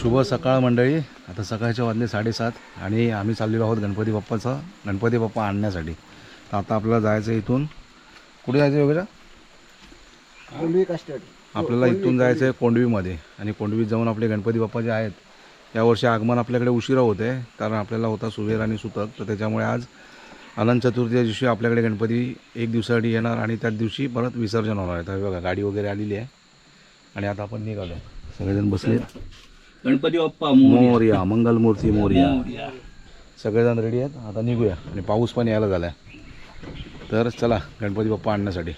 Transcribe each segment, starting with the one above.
शुभ सकाळ मंडळी. आता सकाळच्या वाजले साडेसात आणि आम्ही चाललेलो आहोत गणपती बाप्पाचा गणपती बाप्पा आणण्यासाठी. तर आता आपल्याला जायचं आहे इथून. कुठे जायचं आहे वगैरे आपल्याला इथून जायचं आहे कोंडवीमध्ये. आणि कोंडवीत जाऊन आपले गणपती बाप्पा जे आहेत यावर्षी आगमन आपल्याकडे उशिरा होते कारण आपल्याला होता सुवेर आणि सुतक. तर त्याच्यामुळे आज अनंत चतुर्थीच्या दिवशी आपल्याकडे गणपती एक दिवसासाठी येणार आणि त्याच दिवशी परत विसर्जन होणार आहे. तर बघा गाडी वगैरे आलेली आहे. आणि आता आपण निघालो. सगळेजण बसले. गणपती बाप्पा मोर्या. मंगलमूर्ती मोर्या. सगळेजण रेडी आहेत. आता निघूया. आणि पाऊस पण यायला झाला आहे तर चला गणपती बाप्पा आणण्यासाठी.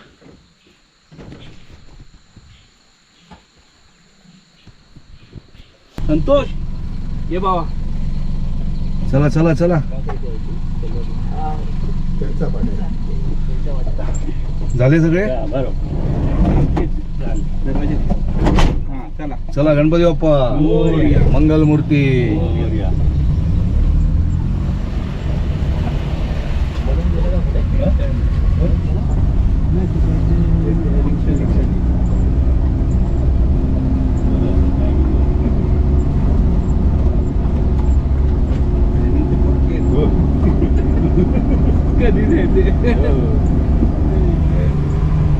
संतोष ये बाबा. चला चला चला. झाले सगळे? हा चला. चला गणपती बाप्पा. मोरया. मंगलमूर्ती.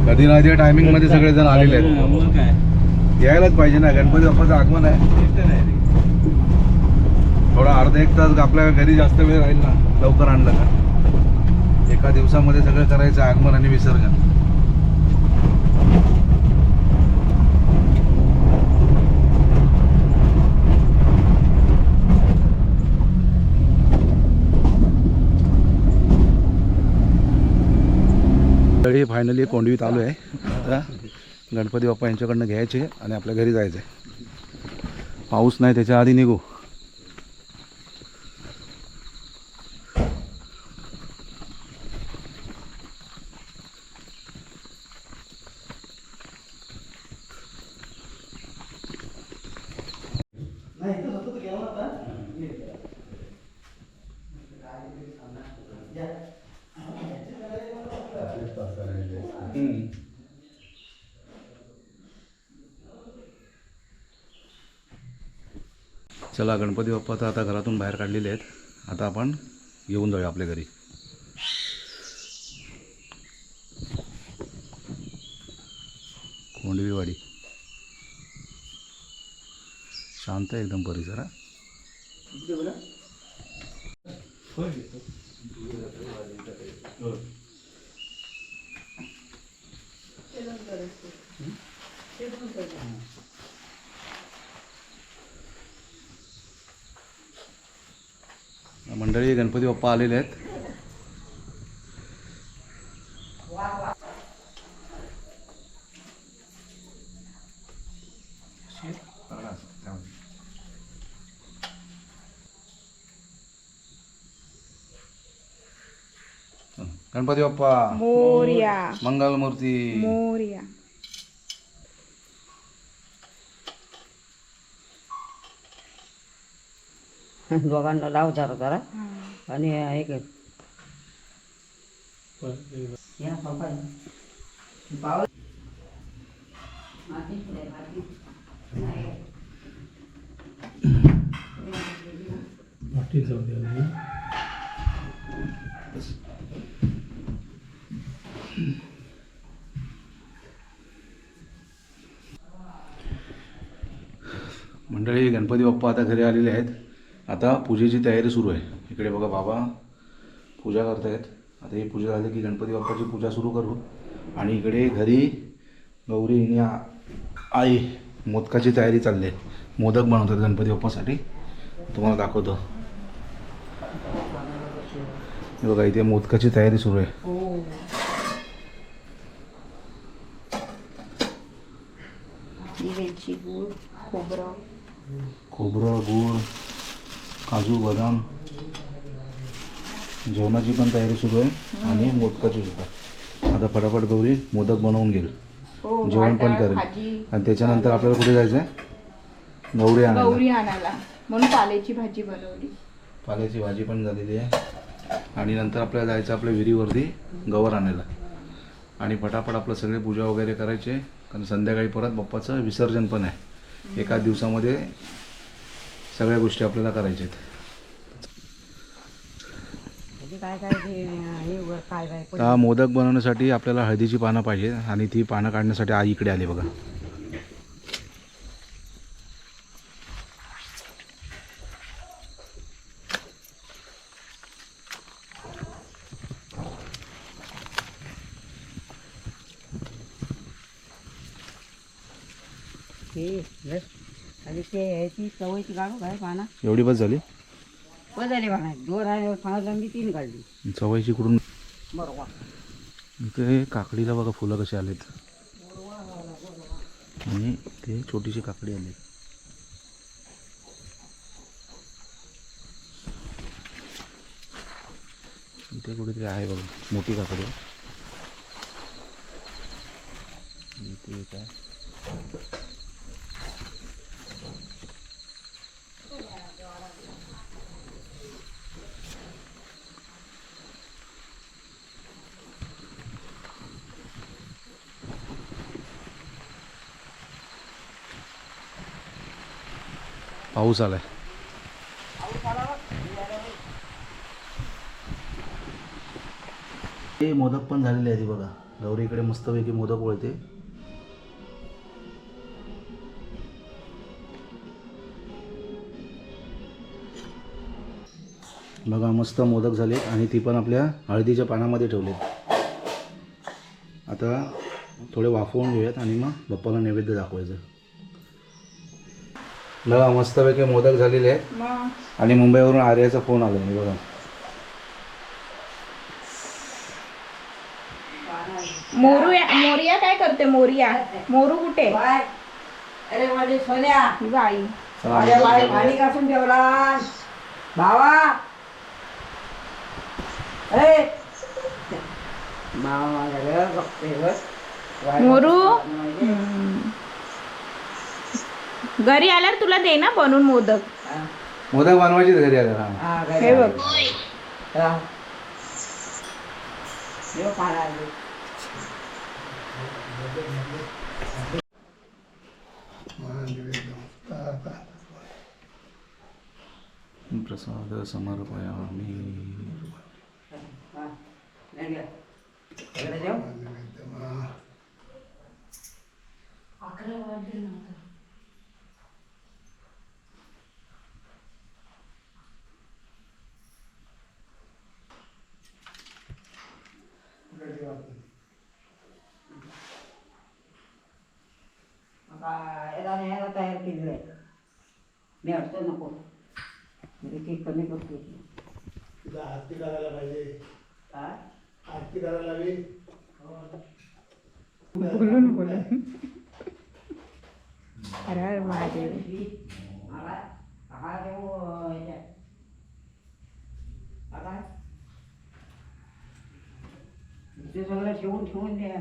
कधी ना टायमिंगमध्ये सगळेजण आलेले आहेत. यायलाच पाहिजे ना. गणपती बाप्पाचं आगमन आहे. थोडा अर्धा एक तास आपल्या घरी जास्त वेळ राहील ना. लवकर आणलं का? एका दिवसामध्ये सगळं करायचं आगमन आणि विसर्जन. फायनली कोंडवीत आलो आहे आता गणपती बाप्पा यांच्याकडनं घ्यायचे आणि आपल्या घरी जायचं आहे पाऊस नाही त्याच्या आधी निघू चला गणपती बाप्पा तर आता घरातून बाहेर काढलेले आहेत. आता आपण घेऊन जाऊया आपल्या घरी. कोंडवीवाडी. शांत आहे एकदम परिसर हा. मंडळी गणपती बाप्पा आलेले आहेत. गणपती बाप्पा. मोर्या. मंगलमूर्ती. मोर्या. दोघांना लाव जरा जरा. आणि हे कर. मंडळी गणपती बाप्पा आता घरी आलेले आहेत. आता पूजेची तयारी सुरू आहे. इकडे बघा बाबा पूजा करतायत. आता ही पूजा झाली की गणपती बाप्पाची पूजा सुरू करू आणि इकडे घरी गौरी आणि आई मोदकाची तयारी चालली आहे. मोदक बनवतात गणपती बाप्पासाठी. तुम्हाला दाखवतो. बघा इथे मोदकाची तयारी सुरू आहे. ही. खोबरं. खोबरं गूळ. काजू बदाम जेवणाची पण तयारी सुरू आहे आणि मोदकाची सुद्धा. आता फटाफट गौरी मोदक बनवून घेईल. हो जेवण पण करेल. आणि त्याच्यानंतर आपल्याला कुठे जायचं आहे गौरी आणायला. गौरी आणायला. म्हणून पाल्याची भाजी बनवली. पाल्याची भाजी पण झालेली आहे. आणि नंतर आपल्याला जायचं आपल्या विहिरीवरती गवर आणायला. आणि फटाफट आपलं सगळे पूजा वगैरे करायचे. कारण संध्याकाळी परत बाप्पाचं विसर्जन पण आहे. एका दिवसामध्ये सगळ्या गोष्टी आपल्याला करायच्या आहेत म्हणजे काय काय ते हे वर काय काय आता मोदक बनवण्यासाठी आपल्याला हळदीची पानं पाहिजे आणि ती पानं काढण्यासाठी आई इकडे आली बघा. बस. आणि ते ह्याची सवयची काढू काय पाना. एवढी बस झाली? दोन आहे मी तीन काढली. चवायची कुठून? बरोबर इथे काकडीला बघा फुलं कशी आलेत. आणि ते छोटीशी काकडी आली. इथे कुठेतरी आहे बघा मोठी काकडी. इथे एक पाऊस आलाय मोदक पण झालेले आहेत बघा. गौरीकडे मस्तपैकी मोदक वळते बघा मस्त मोदक झाले आणि ती पण आपल्या हळदीच्या पानामध्ये ठेवलेत. आता थोडे वाफवून घेऊयात आणि मग बाप्पाला नैवेद्य दाखवायचं. बघा मस्तपैकी मोदक झालेले आहेत. आणि मुंबईवरून आर्याचा फोन आला आहे बघा. मोरू मोरिया काय करते? मोरिया मोरू कुठे? बाय. अरे माझे सोन्या. बाई. माझ्या बाई पाणी कासून ठेवला. भावा. बघते बस मोरू. घरी आल्यावर तुला दे ना बनवून मोदक. मोदक बनवायचीच घरी आल्या हा. हा, घरी हे बघ. राह. येऊ पाणी आले. प्रसाद समर्पयामी हा, नाही गेलं. इकडे जेव. आता याला न्यायला तयार केलेलं आहे मी अडचण नको म्हणजे ती कमी करतो आरती करायला पाहिजे काय आरती करायला हवी बोलून बोलून हर हर महादेव मला हा ह्याच्यात आता ते सगळं ठेवून ठेवून द्या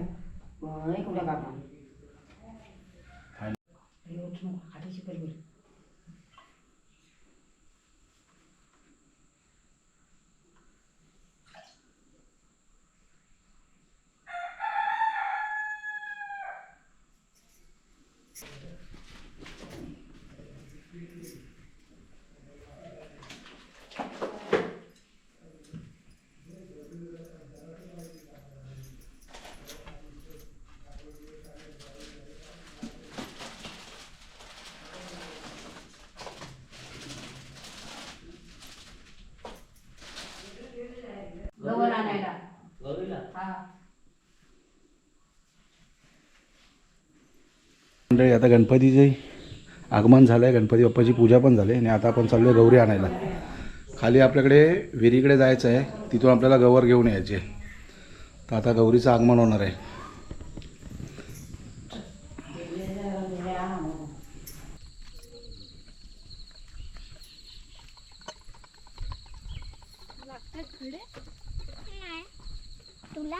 नाही कुठं काका 有听话的几个路。मंडळी आता गणपतीचे आगमन झालं आहे गणपती बाप्पाची पूजा पण झाली आणि आता आपण चाललो आहे गौरी आणायला. खाली आपल्याकडे विहिरीकडे जायचं आहे. तिथून आपल्याला गवर घेऊन यायचे तर आता गौरीचं आगमन होणार आहे. तुला?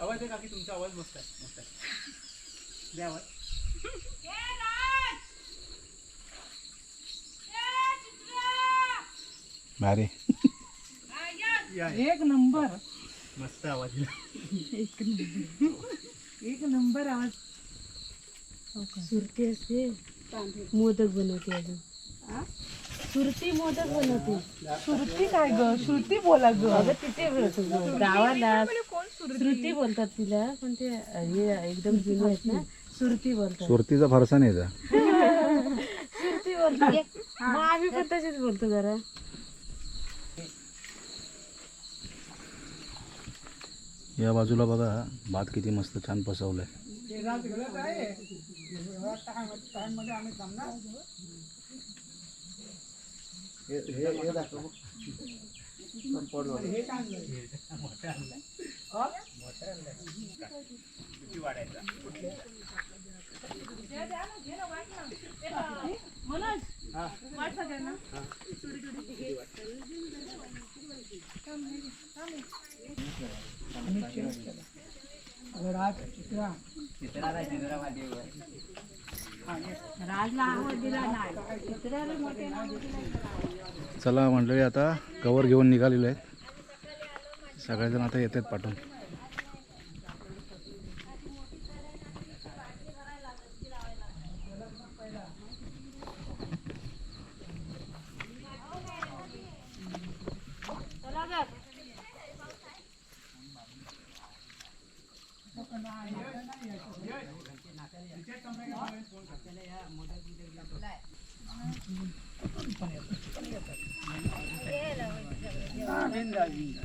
आवाज आहे काकी तुमचा आवाज मस्त आहे मस्त आहे. द्या आवाज. भारी. एक नंबर. मस्त आवाज दिला. एक नंबर. आवाज. सुरती असते. मोदक बनवते अजून. सुरती मोदक बनवते. श्रुती काय ग? श्रुती बोला ग. अगं तिथे. गावाला श्रुती बोलतात तिला. पण ते हे एकदम जुने आहेत ना सुरती बोलतात. सुरतीचा फरसाण यायचा सुरती बोलतात. मग आम्ही पण तसेच बोलतो जरा. या बाजूला बघा भात किती मस्त छान पसवलंय हे हे हे दाखव. संपवलं. चला मंडळी आता कवर घेऊन निघालेले आहेत. सगळेजण आता येतात पाठवून गावचं बरं वाटलं की गावचा ओढा करतो. खाली ना-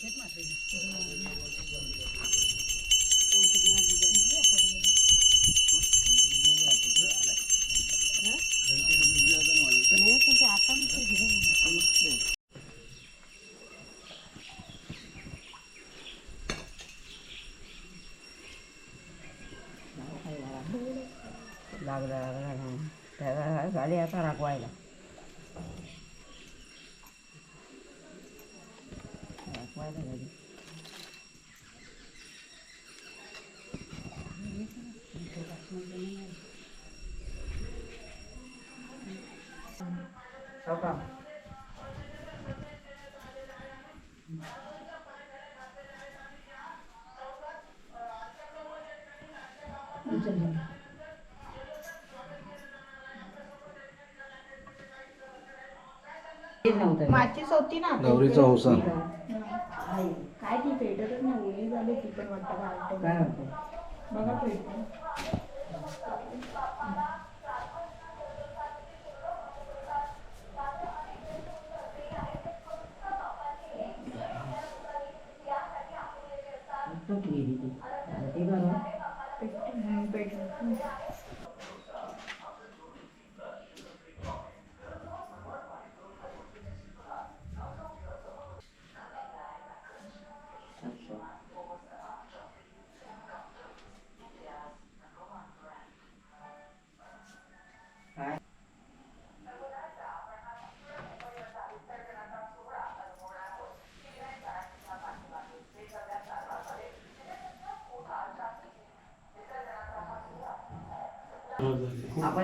कसं काय लागेल लागला लागला ना त्याला झाली आता रागवायला रागवायला झाली हो का हेच नव्हतं माचीस होती ना गौरीचा हौसा काय ती पेटतच नाही ओली झाली ती पण वाटतं घालते काय Saan pinili ko? Dati ba, no?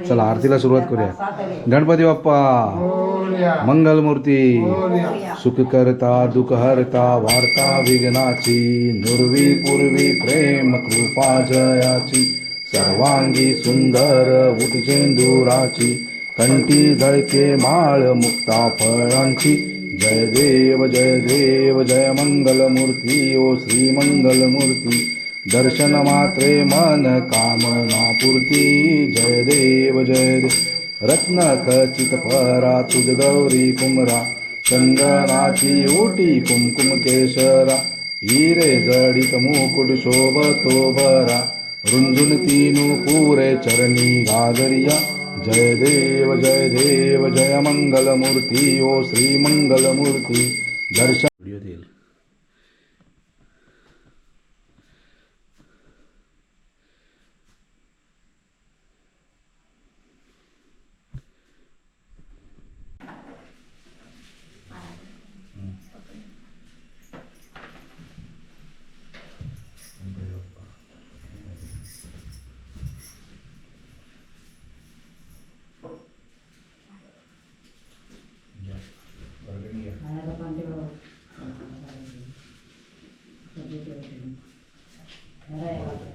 चला आरतीला सुरुवात करूया. गणपती बाप्पा. मंगलमूर्ती. सुख करता दुःख हरता वार्ता विघ्नाची नुर्वी पूर्वी प्रेम कृपा जयाची सर्वांगी सुंदर उठचेंदुराची कंठी झळके माळ मुक्ता फळांची. जय देव जय देव जय मंगलमूर्ती ओ श्री मंगलमूर्ती. दर्शन मात्रे मन कामना पूर्ती जय देव जय देव रत्न खचित परा तुझ गौरी कुमरा चंदनाची ओटी कुमकुम केशरा हिरे जडित मुकुट शोभतो बरा रुंजुन तीनु पुरे चरणी घागरिया जय देव जय देव जय मंगलमूर्ती ओ श्री मंगलमूर्ती। दर्शन व्हिडिओ देईल खायला पण ते बघ. खरं आहे.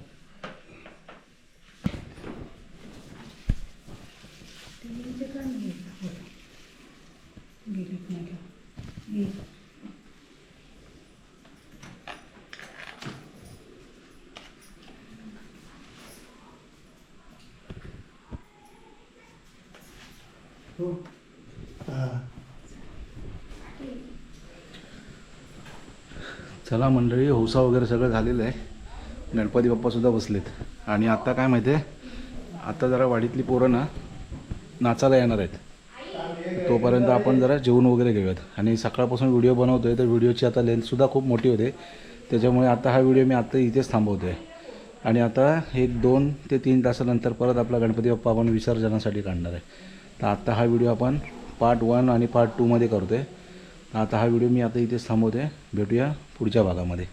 हा. चला मंडळी हौसा वगैरे सगळं झालेलं आहे. गणपती बाप्पासुद्धा बसलेत. आणि आता काय माहिती आहे? आता जरा वाडीतली पोरं ना नाचायला येणार आहेत. तोपर्यंत आपण जरा जेवण वगैरे घेऊयात. आणि सकाळपासून व्हिडिओ बनवतो आहे तर व्हिडिओची आता लेंथसुद्धा खूप मोठी होते. त्याच्यामुळे आता हा व्हिडिओ मी आत्ता इथेच थांबवतो आहे आणि आता एक दोन ते तीन तासानंतर परत आपला गणपती बाप्पा आपण विसर्जनासाठी काढणार आहे. तर आत्ता हा व्हिडिओ आपण पार्ट वन आणि पार्ट टूमध्ये करतो आहे आता हा व्हिडिओ मी आता इथेच थांबवते भेटूया पुढच्या भागामध्ये.